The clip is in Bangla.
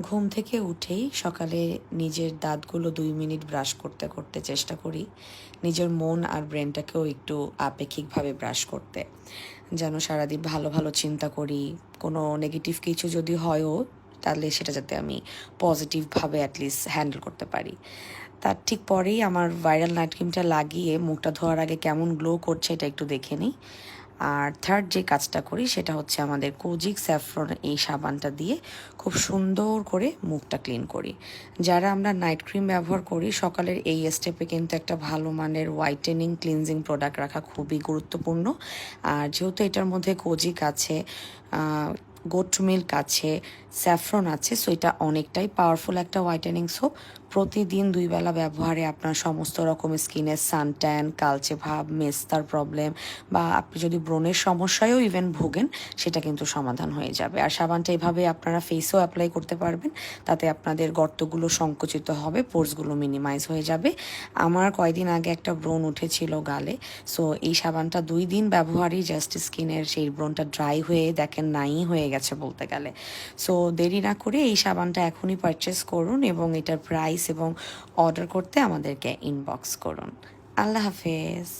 ঘুম থেকে উঠেই সকালে নিজের দাঁতগুলো দুই মিনিট ব্রাশ করতে করতে চেষ্টা করি। নিজের মন আর ব্রেনটাকেও একটু আপেক্ষিকভাবে ব্রাশ করতে। যেন সারাদিন ভালো ভালো চিন্তা করি। কোনো নেগেটিভ কিছু যদি হয়ও, তাহলে সেটা যাতে আমি পজিটিভভাবে অ্যাটলিস্ট হ্যান্ডেল করতে পারি। তার ঠিক পরেই আমার ভাইরাল নাইট ক্রিমটা লাগিয়ে মুখটা ধোয়ার আগে কেমন গ্লো করছে এটা একটু দেখে নিই। আর থার্ড যে কাজটা করি সেটা হচ্ছে আমাদের কোজিক স্যাফরন এই সাবানটা দিয়ে খুব সুন্দর করে মুখটা ক্লিন করি। যারা আমরা নাইট ক্রিম ব্যবহার করি, সকালের এই স্টেপে কিন্তু একটা ভালো মানের হোয়াইটেনিং ক্লিনজিং প্রোডাক্ট রাখা খুবই গুরুত্বপূর্ণ। আর যেহেতু এটার মধ্যে কোজিক আছে গোট মিল্ক আছে স্যাফরন আছে সো এটা অনেকটাই পাওয়ারফুল একটা হোয়াইটেনিং সোপ প্রতিদিন দুই বেলা ব্যবহারে আপনার সমস্ত রকমের স্কিনের সানট্যান কালচে ভাব, মেস্তার প্রবলেম বা আপনি যদি ব্রণের সমস্যায়ও ইভেন ভোগেন, সেটা কিন্তু সমাধান হয়ে যাবে। আর সাবানটা এভাবে আপনারা ফেসেও অ্যাপ্লাই করতে পারবেন, তাতে আপনাদের গর্তগুলো সংকুচিত হবে, পোর্সগুলো মিনিমাইজ হয়ে যাবে। আমার কয়দিন আগে একটা ব্রণ উঠেছিল গালে সো এই সাবানটা দুই দিন ব্যবহারই জাস্ট স্কিনের সেই ব্রণটা ড্রাই হয়ে, দেখেন, নাই হয়ে গেছে বলতে গেলে। সো দেরি না করে এই সাবানটা এখনই পারচেস করুন এবং এটার প্রাইস এবং অর্ডার করতে আমাদেরকে ইনবক্স করুন। আল্লাহ হাফেজ।